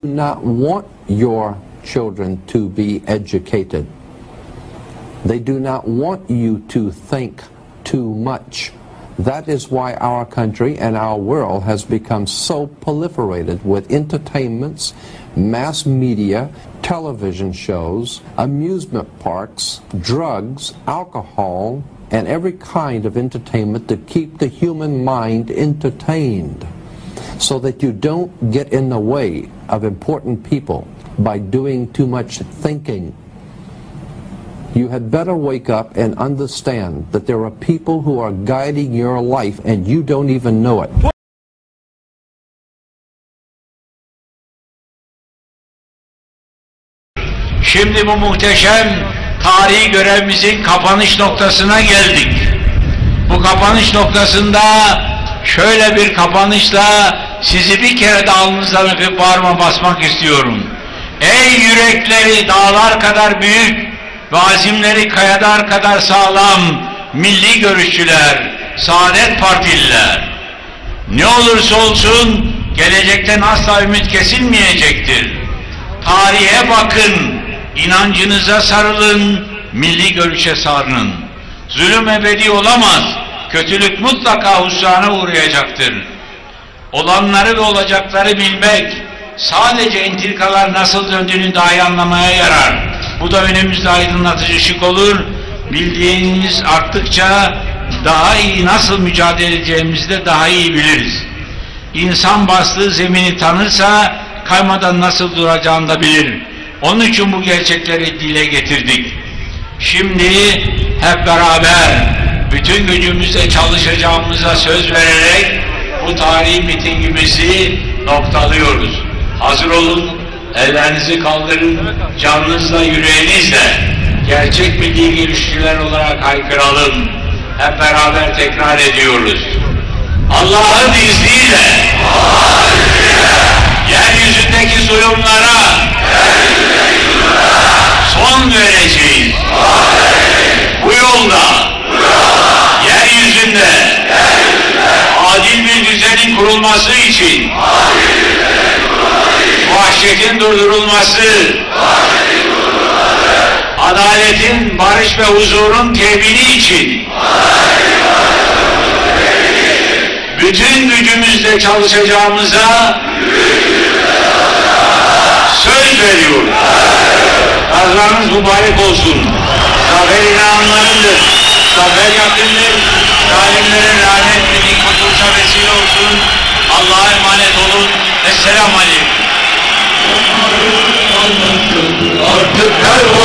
do not want your children to be educated. They do not want you to think too much. That is why our country and our world has become so proliferated with entertainments, mass media, television shows, amusement parks, drugs, alcohol, and every kind of entertainment to keep the human mind entertained so that you don't get in the way of important people by doing too much thinking. You had better wake up and understand that there are people who are guiding your life and you don't even know it. Şimdi bu muhteşem tarihi görevimizin kapanış noktasına geldik. Bu kapanış noktasında şöyle bir kapanışla sizi bir kere de alnınızdan öpüp bağrıma basmak istiyorum. Ey yürekleri dağlar kadar büyük ve azimleri kayalar kadar sağlam milli görüşçüler, Saadet Partililer. Ne olursa olsun gelecekten asla ümit kesilmeyecektir. Tarihe bakın, inancınıza sarılın, milli görüşe sarının. Zulüm ebedi olamaz, kötülük mutlaka husrana uğrayacaktır. Olanları ve olacakları bilmek, sadece entrikalar nasıl döndüğünü daha iyi anlamaya yarar. Bu da önümüzde aydınlatıcı ışık olur. Bildiğiniz arttıkça daha iyi nasıl mücadele edeceğimizi de daha iyi biliriz. İnsan bastığı zemini tanırsa kaymadan nasıl duracağını da bilir. Onun için bu gerçekleri dile getirdik. Şimdi hep beraber bütün gücümüzle çalışacağımıza söz vererek tarihi mitingimizi noktalıyoruz. Hazır olun, ellerinizi kaldırın, canınızla, yüreğinizle gerçek milli görüşçüler olarak haykıralım. Hep beraber tekrar ediyoruz. Allah'ın izniyle, yeryüzündeki düzenin kurulması için vahşetin durdurulması adaletin, barış ve huzurun temini için bütün gücümüzle çalışacağımıza söz veriyoruz. Kazanız mübarek olsun. Zafer inananlarındır. Zafer yakındır. Zalimlere lanet Go, go, go.